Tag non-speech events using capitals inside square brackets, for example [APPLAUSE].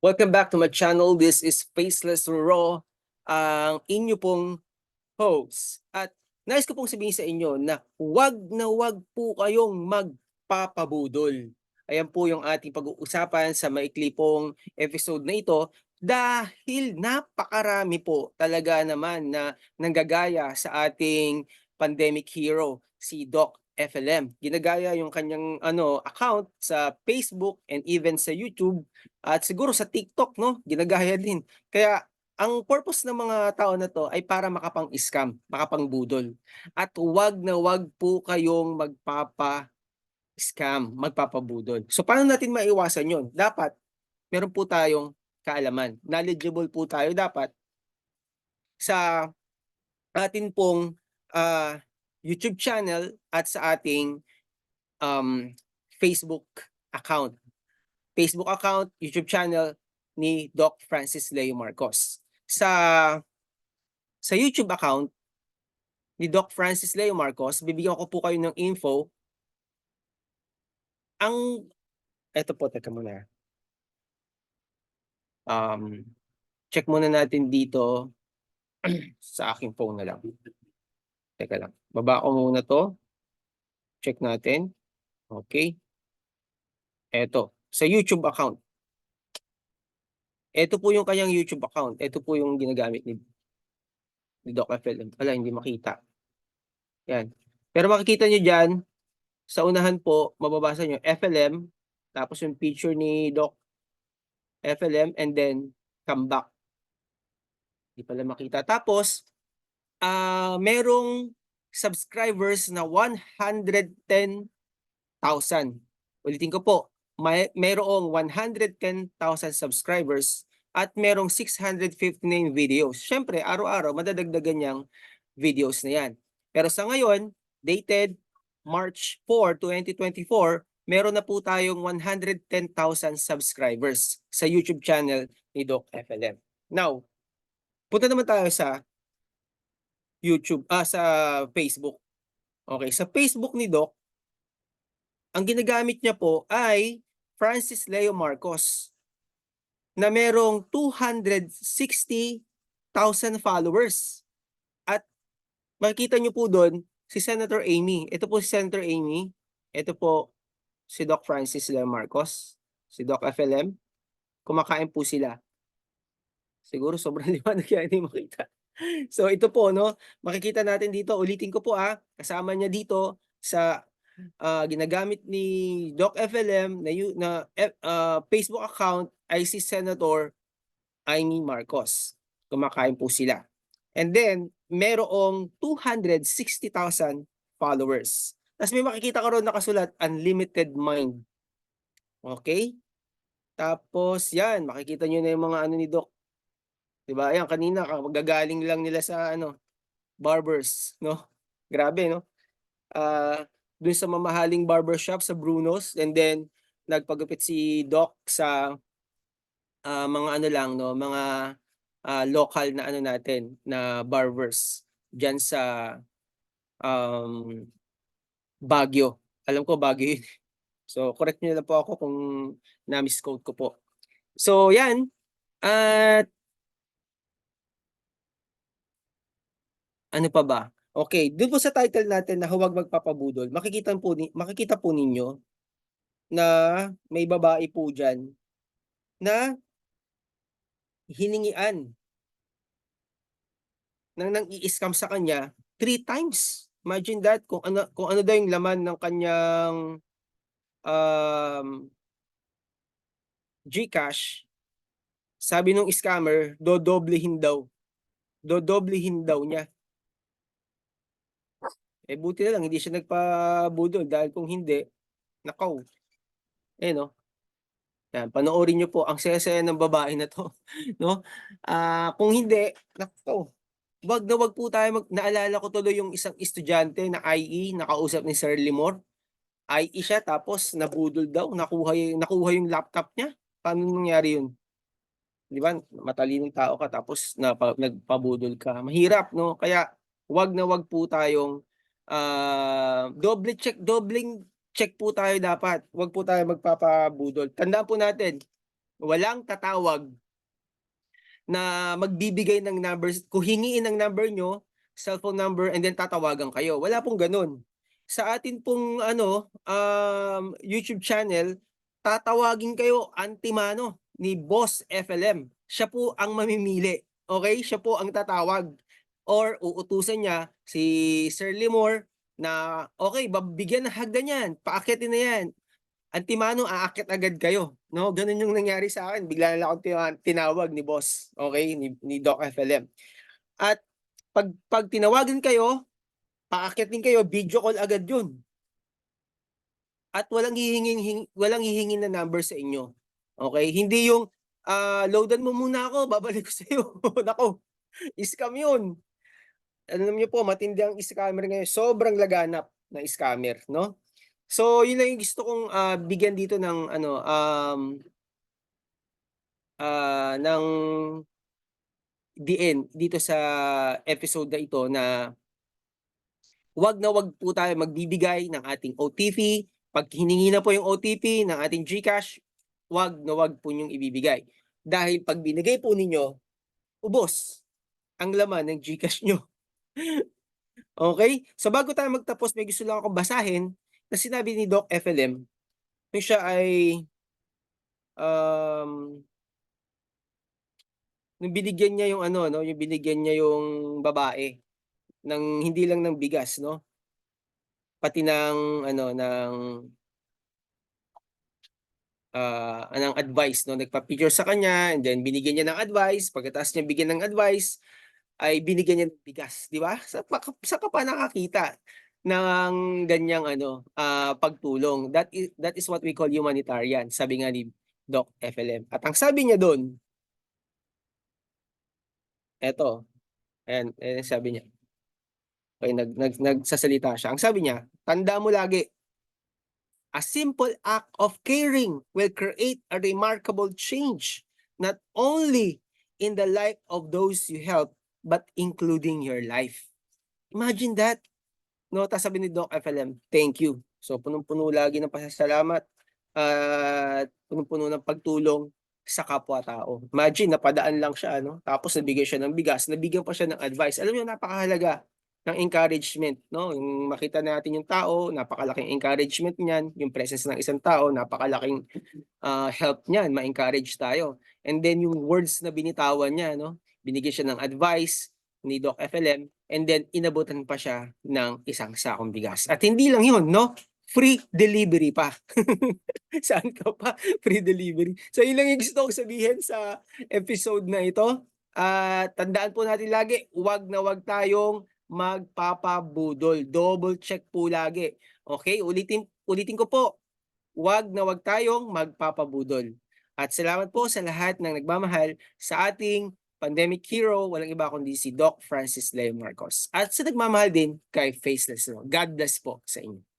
Welcome back to my channel. This is Faceless Raw, ang inyo pong host. At nais ko pong sabihin sa inyo na wag na wag po kayong magpapabudol. Ayan po yung ating pag-uusapan sa maikli pong episode na ito dahil napakarami po talaga naman na nanggagaya sa ating pandemic hero, si Doc FLM. Ginagaya yung kanyang ano account sa Facebook and even sa YouTube at siguro sa TikTok, no? Ginagaya din. Kaya ang purpose ng mga tao na to ay para makapang-scam, makapangbudol. At wag na wag po kayong magpapa-scam, magpapabudol. So paano natin maiwasan yon? Dapat meron po tayong kaalaman. Knowledgeable po tayo dapat sa atin pong ah, YouTube channel at sa ating um, Facebook account. Facebook account, YouTube channel ni Doc Francis Leo Marcos. Sa sa YouTube account ni Doc Francis Leo Marcos, bibigyan ko po kayo ng info. Ang eto po, teka muna. Um, check muna natin dito [CLEARS THROAT] sa aking phone na lang. Teka lang. Baba ko muna to. Check natin. Okay. Eto, sa YouTube account. Ito po yung kanyang YouTube account. Ito po yung ginagamit ni, ni Doc FLM. Wala, hindi makita. Yan. Pero makikita nyo dyan, sa unahan po, mababasa nyo FLM, tapos yung picture ni Doc FLM, and then come back. Hindi pala makita. Tapos, ah merong subscribers na 110,000. Ulitin ko po, may merong 110,000 subscribers at merong 659 videos. Siyempre, araw-araw madadagdagan niyang videos na yan. Pero sa ngayon, dated March 4, 2024, meron na po tayong 110,000 subscribers sa YouTube channel ni Doc FLM. Now, punta naman tayo sa YouTube, ah, sa Facebook. Okay, sa Facebook ni Doc, ang ginagamit niya po ay Francis Leo Marcos na merong 260,000 followers. At makikita niyo po doon si Senator Amy. Ito po si Senator Amy. Ito po si Doc Francis Leo Marcos. Si Doc FLM. Kumakain po sila. Siguro sobrang [LAUGHS] liwanag kaya hindi makita. So ito po no, makikita natin dito, ulitin ko po ah, kasama niya dito sa ah, ginagamit ni Doc FLM na, na ah, Facebook account ay si Senator Amy Marcos. Kumakain po sila. And then, merong 260,000 followers. Tapos may makikita ka ron nakasulat, Unlimited Mind. Okay? Tapos yan, makikita nyo na yung mga ano ni Doc. Diba? Ayan, kanina, gagaling lang nila sa ano, barbers, no? Grabe, no? Ah, dun sa mamahaling barbershop sa Bruno's and then nagpagupit si Doc sa ah, mga ano lang no, mga ah, local na ano natin na barbers diyan sa um Baguio. Alam ko Baguio. [LAUGHS] So correct niyo na po ako kung na-misquote ko po. So yan. At ano pa ba? Okay, doon po sa title natin na huwag magpapabudol, makikita po ni makikita po ninyo na may babae po diyan na hiningian nang nang i-scam sa kanya three times. Imagine that kung ano kung ano daw yung laman ng kanyang um GCash. Sabi nung scammer, dodoblehin daw. Dodoblehin daw niya. Eh buti na lang hindi siya nagpabudol dahil kung hindi, nakaw. Eh no. Yan, panoorin niyo po ang saya-saya ng babae na to, [LAUGHS] no? Ah, kung hindi, nakaw. Wag na wag po tayo mag naalala ko tuloy yung isang estudyante na IE nakausap ni Sir Limor. IE siya tapos nabudol daw, nakuha yung, nakuha yung laptop niya. Paano nangyari yun? Di ba? Matalinong tao ka tapos napa, nagpabudol ka. Mahirap, no? Kaya wag na wag po tayong ah double check, dobling check po tayo dapat. Wag po tayo magpapabudol. Tandaan po natin, walang tatawag na magbibigay ng numbers, kung hingiin ng number nyo, cellphone number, and then tatawagan kayo. Wala pong ganun. Sa atin pong ano, um, YouTube channel, tatawagin kayo antimano ni Boss FLM. Siya po ang mamimili. Okay? Siya po ang tatawag. Or uutusan niya si Sir Limor na okay, babigyan ng hagdan yan, paakitin na yan. Antimano, aakit agad kayo. No, ganun yung nangyari sa akin. Bigla na akong tina- tinawag ni boss, okay, ni, ni Doc FLM. At pag, pag tinawagan kayo, paakitin kayo, video call agad yun. At walang hihingin, hing- walang hihingin na number sa inyo. Okay? Hindi yung, ah, loadan mo muna ako, babalik ko sa iyo. [LAUGHS] Nako, scam yun. Alam niyo po, matindi ang scammer ngayon. Sobrang laganap na scammer, no? So, yun lang yung gusto kong ah, bigyan dito ng ano um ah ng DN dito sa episode na ito na wag na wag po tayo magbibigay ng ating OTP. Pag hiningi na po yung OTP ng ating GCash, wag na wag po yung ibibigay. Dahil pag binigay po ninyo, ubos ang laman ng GCash nyo. [LAUGHS] okay? So bago tayo magtapos, may gusto lang akong basahin na sinabi ni Doc FLM. Yung siya ay um, nung binigyan niya yung ano no, yung binigyan niya yung babae ng hindi lang ng bigas no. Pati ng ano ng ah ng advice no, nagpa-picture sa kanya and then binigyan niya ng advice, pagkatapos niya bigyan ng advice ay binigyan niya ng bigas, di ba? Sa, sa ka pa nakakita ng ganyang ano ah pagtulong. That is that is what we call humanitarian, sabi nga ni Doc FLM. At ang sabi niya doon, eto, ayan, ayan sabi niya. Okay, nag, nag, nagsasalita siya. Ang sabi niya, tanda mo lagi, a simple act of caring will create a remarkable change, not only in the life of those you help, but including your life. Imagine that. No, tapos sabi ni Doc FLM, thank you. So punong-puno lagi ng pasasalamat at punong-puno ng pagtulong sa kapwa-tao. Imagine, napadaan lang siya, no? Tapos nabigyan siya ng bigas, nabigyan pa siya ng advice. Alam niyo, napakahalaga ng encouragement, no? Yung makita natin yung tao, napakalaking encouragement niyan. Yung presence ng isang tao, napakalaking ah, help niyan, ma-encourage tayo. And then yung words na binitawan niya, no? Binigyan siya ng advice ni Doc FLM and then inabutan pa siya ng isang sakong bigas. At hindi lang yun, no? Free delivery pa. [LAUGHS] Saan ka pa? Free delivery. So yun lang yung gusto kong sabihin sa episode na ito. At tandaan po natin lagi, wag na wag tayong magpapabudol. Double check po lagi. Okay, ulitin ulitin ko po. Wag na wag tayong magpapabudol. At salamat po sa lahat ng nagmamahal sa ating pandemic hero, walang iba kundi si Doc Francis Leo Marcos. At sa nagmamahal din kay Faceless. God bless po sa inyo.